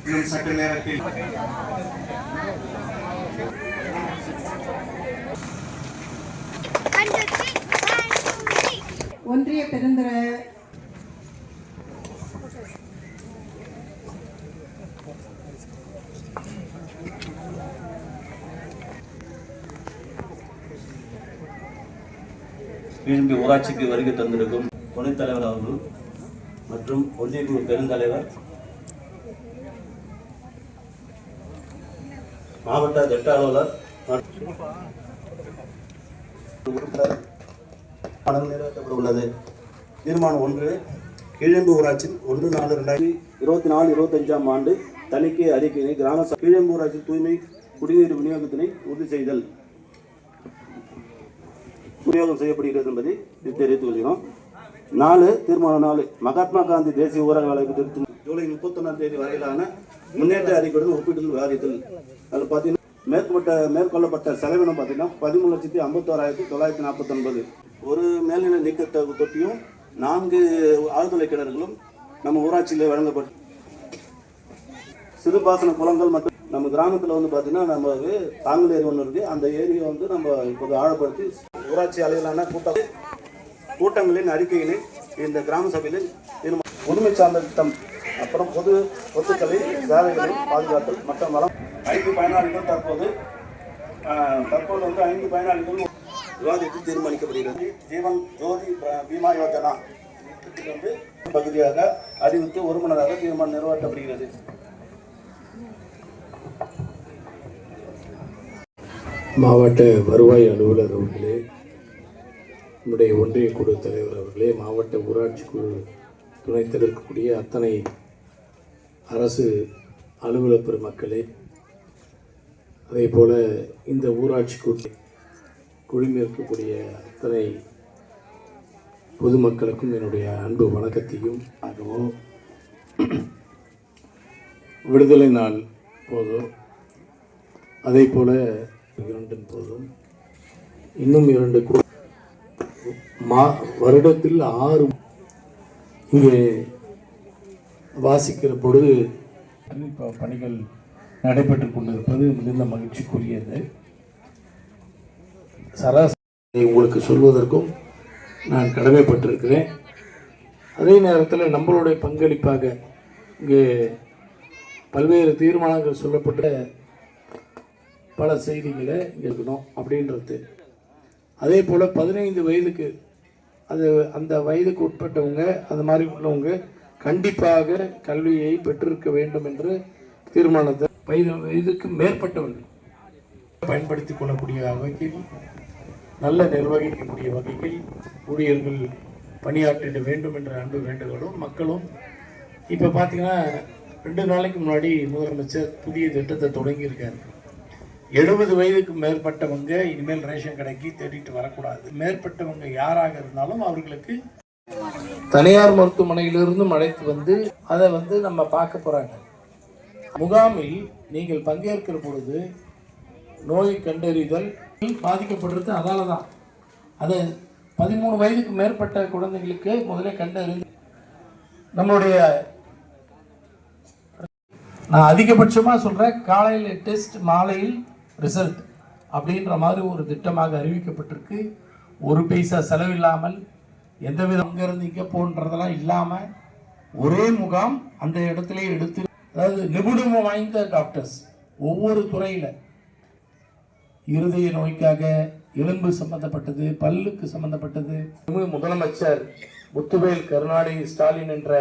இன்னும் சற்று நேரத்தில் ஒன்றிய பெருந்தர விரும்பி ஊராட்சிக்கு வருகை தந்திருக்கும் துணைத் தலைவர் அவர்கள் மற்றும் ஒன்றிய குழு பெருந்தலைவர் மாவட்ட திட்ட அலுவலர் உறுப்பினர் பணம் நிறைவேற்றப்பட உள்ளது தீர்மானம் ஒன்று கீழம்பு ஊராட்சி ஒன்று நாலு ரெண்டாயிரத்தி இருபத்தி நாலு இருபத்தஞ்சாம் ஆண்டு தணிக்கை அறிக்கையினை கிராம கீழம்பு ஊராட்சி தூய்மை குடிநீர் விநியோகத்தினை உறுதி செய்தல். விநியோகம் செய்யப்படுகிறது என்பதை தெரிவித்துக் கொள்கிறோம். நாலு தீர்மானம் நாலு மகாத்மா காந்தி தேசிய ஊரக வேலைக்கு திருத்தம் ஜூலை முப்பத்தொன்னாம் தேதி வரையிலான முன்னேற்ற அறிக்கையுடன் ஒப்பிட்டு விவாதித்தல் அதில் பார்த்தீங்கன்னா மேற்கொள்ள மேற்கொள்ளப்பட்ட செலவினம் பார்த்தீங்கன்னா பதிமூணு லட்சத்தி ஐம்பத்தோராயிரத்தி தொள்ளாயிரத்தி நாற்பத்தொன்பது. ஒரு மேல்நிலை நீக்க தொட்டியும் நான்கு ஆழ்துளை கிணறுகளும் நம்ம ஊராட்சியில் வழங்கப்பட்டு சிறுபாசன குளங்கள் மற்றும் நம்ம கிராமத்தில் வந்து பார்த்தீங்கன்னா நம்ம தாங்கல் ஏரி ஒன்று இருக்குது அந்த ஏரியை வந்து நம்ம இப்போது ஆழப்படுத்தி ஊராட்சி அளவிலான கூட்டம் கூட்டங்களின் அறிக்கையினை இந்த கிராம சபையில் தீர்மானம் சார்ந்த திட்டம் அப்புறம் பொது சொத்துக்களை சேவைகளை பாதுகாத்தல் மற்றும் வளம் ஐந்து பயனாளிகள் தற்போது தற்போது வந்து ஐந்து பயனாளிகள் விவாதித்து தீர்மானிக்கப்படுகிறது. ஜீவன் ஜோதி பீமா யோஜனா வந்து பகுதியாக அறிவித்து ஒருமனதாக தீர்மானம் நிறைவேற்றப்படுகிறது. மாவட்ட வருவாய் அலுவலர் அவர்களே நம்முடைய ஒன்றிய குழு தலைவர் அவர்களே மாவட்ட ஊராட்சி குழு துணைத்திருக்கக்கூடிய அத்தனை அரசு அலுவலர் பெருமக்களே அதே போல் இந்த ஊராட்சி குழு குழுமி இருக்கக்கூடிய அத்தனை பொதுமக்களுக்கும் என்னுடைய அன்பு வணக்கத்தையும். ஆகவோ விடுதலை நாள் போதோ அதே போல் இரண்டின் போதும் இன்னும் இரண்டு மா வருடத்தில் ஆறு இங்கே வாசிக்கிற பொழுது இப்போ பணிகள் நடைபெற்று கொண்டிருப்பது மிகுந்த மகிழ்ச்சிக்குரியது. சராசரி உங்களுக்கு சொல்வதற்கும் நான் கடமைப்பட்டிருக்கிறேன். அதே நேரத்தில் நம்மளுடைய பங்களிப்பாக இங்கே பல்வேறு தீர்மானங்கள் சொல்லப்பட்ட பல செய்திகளை இங்க இருக்கணும் அப்படின்றது. அதே போல் பதினைந்து வயதுக்கு அது அந்த வயதுக்கு உட்பட்டவங்க அது மாதிரி உள்ளவங்க கண்டிப்பாக கல்வியை பெற்றிருக்க வேண்டும் என்று தீர்மானத்தை வயது வயதுக்கு மேற்பட்டவர்கள் பயன்படுத்தி கொள்ளக்கூடிய வகையில் நல்ல நிர்வகிக்கக்கூடிய வகையில் ஊழியர்கள் பணியாற்றிட வேண்டும் என்ற அன்பு வேண்டுகோளும் மக்களும். இப்போ பார்த்தீங்கன்னா ரெண்டு நாளைக்கு முன்னாடி முதலமைச்சர் புதிய திட்டத்தை தொடங்கியிருக்காரு. எழுபது வயதுக்கு மேற்பட்டவங்க இனிமேல் ரேஷன் கடைக்கு தேடிட்டு வரக்கூடாது. மேற்பட்டவங்க யாராக இருந்தாலும் அவர்களுக்கு தனியார் மருத்துவமனையிலிருந்து அழைத்து வந்து அதை வந்து நம்ம பார்க்க போகிறாங்க முகாமில் நீங்கள் பங்கேற்கிற பொழுது நோய் கண்டறிதல் பாதிக்கப்படுறது அதால தான் அது பதிமூணு வயதுக்கு மேற்பட்ட குழந்தைகளுக்கு முதலே கண்டறிந்து நம்மளுடைய நான் அதிகபட்சமாக சொல்கிறேன் காலையில் டெஸ்ட் மாலையில் ரிசல்ட் அப்படின்ற மாதிரி ஒரு திட்டமாக அறிவிக்கப்பட்டிருக்கு. ஒரு பைசா செலவில்லாமல் எந்த விதம் அங்கேருந்து இங்கே போன்றதெல்லாம் இல்லாமல் ஒரே முகாம் அந்த இடத்துல எடுத்து அதாவது நிபுணம் வாய்ந்த டாக்டர்ஸ் ஒவ்வொரு துறையில். இருதய நோய்க்காக எலும்பு சம்பந்தப்பட்டது பல்லுக்கு சம்பந்தப்பட்டது. முதலமைச்சர் முத்துவேல் கருணாநிதி ஸ்டாலின் என்ற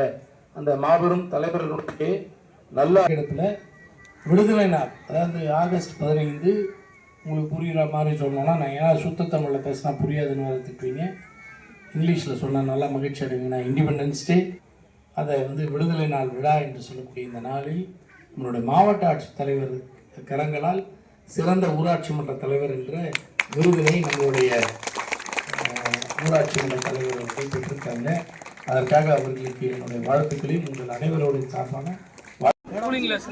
அந்த மாபெரும் தலைவர்களுடைய நல்ல இடத்துல விடுதலை நாள் அதாவது ஆகஸ்ட் பதினைந்து உங்களுக்கு புரிகிற மாதிரி சொல்லணும்னா நான் ஏன்னா சுத்த தமிழில் பேசினா புரியாதுன்னு வேறு திட்டுவீங்க இங்கிலீஷில் சொன்னால் நல்லா மகிழ்ச்சி அடைவீங்க இண்டிபெண்டன்ஸ் டே அதை வந்து விடுதலை நாள் விழா என்று சொல்லக்கூடிய இந்த நாளில் நம்மளுடைய மாவட்ட ஆட்சித்தலைவர் கரங்களால் சிறந்த ஊராட்சி மன்ற தலைவர் என்ற விருதினை நம்மளுடைய ஊராட்சி மன்ற தலைவர் அவர்கள் பெற்றிருக்காங்க. அதற்காக அவர்களுக்கு என்னுடைய வாழ்த்துக்களையும் உங்கள் அனைவரோட சார்பான நல்லா கிளாஸ்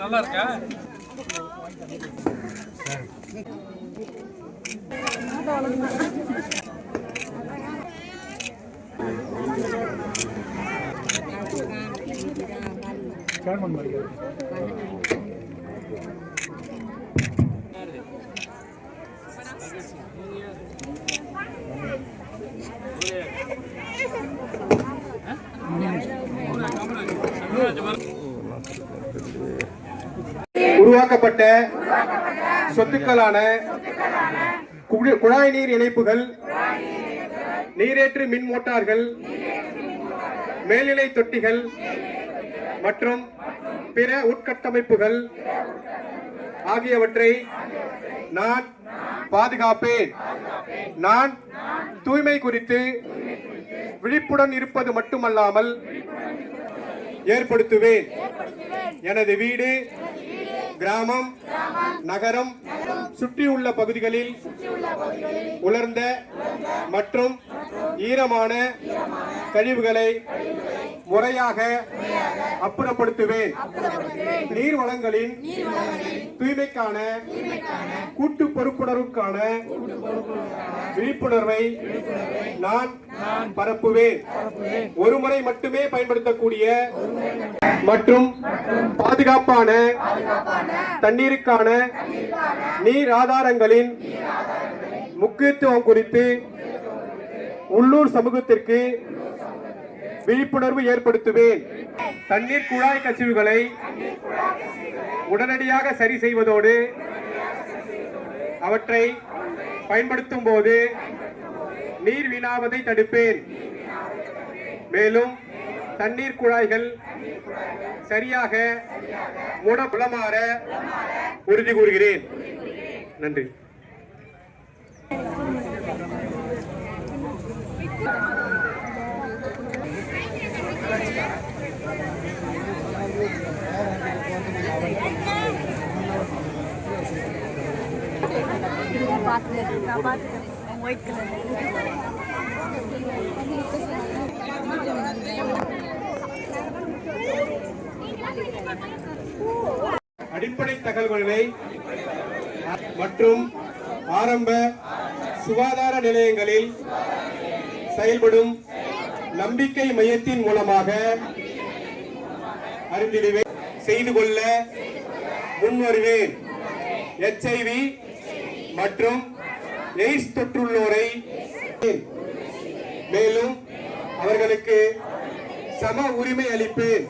உருவாக்கப்பட்ட சொத்துக்களான குழாய் நீர் இணைப்புகள் நீரேற்று மின் மோட்டார்கள் மேல்நிலை தொட்டிகள் மற்றும் பிற உட்கட்டமைப்புகள் ஆகியவற்றை நான் பாதுகாப்பேன். நான் தூய்மை குறித்து விழிப்புடன் இருப்பது மட்டுமல்லாமல் ஏற்படுத்துவேன். எனது வீடு கிராமம் நகரம் சுற்றியுள்ள பகுதிகளில் உலர்ந்த மற்றும் ஈரமான கழிவுகளை முறையாக அப்புறப்படுத்துவேன். நீர் வளங்களின் தூய்மைக்கான கூட்டு பொறுப்புணர்வுக்கான விழிப்புணர்வை நான் பரப்புவேன். ஒரு முறை மட்டுமே பயன்படுத்தக்கூடிய மற்றும் பாதுகாப்பான தண்ணீருக்கான நீர் ஆதாரங்களின் முக்கியத்துவம் குறித்து உள்ளூர் சமூகத்திற்கு விழிப்புணர்வு ஏற்படுத்துவேன். தண்ணீர் குழாய் கசிவுகளை உடனடியாக சரி செய்வதோடு அவற்றை பயன்படுத்தும் போது நீர் வீணாவதை தடுப்பேன். மேலும் தண்ணீர் குழாய்கள் சரியாக மூட புலமாற உறுதி கூறுகிறேன். நன்றி. ஒயிட் கலர் அடிப்படை தகவல்களை மற்றும் ஆரம்ப சுகாதார நிலையங்களில் செயல்படும் நம்பிக்கை மையத்தின் மூலமாக அறிந்திடுவேன் செய்து கொள்ள முன்வருவேன். எச்ஐவி மற்றும் எய்ட்ஸ் தொற்றுள்ளோரை மேலும் அவர்களுக்கு சம உரிமை அளிப்பேன்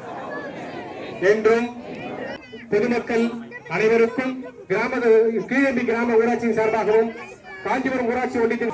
என்றும் பொதுமக்கள் அனைவருக்கும் கிராம கீழம்பி கிராம ஊராட்சியின் சார்பாகவும் காஞ்சிபுரம் ஊராட்சி ஒன்றியத்தின்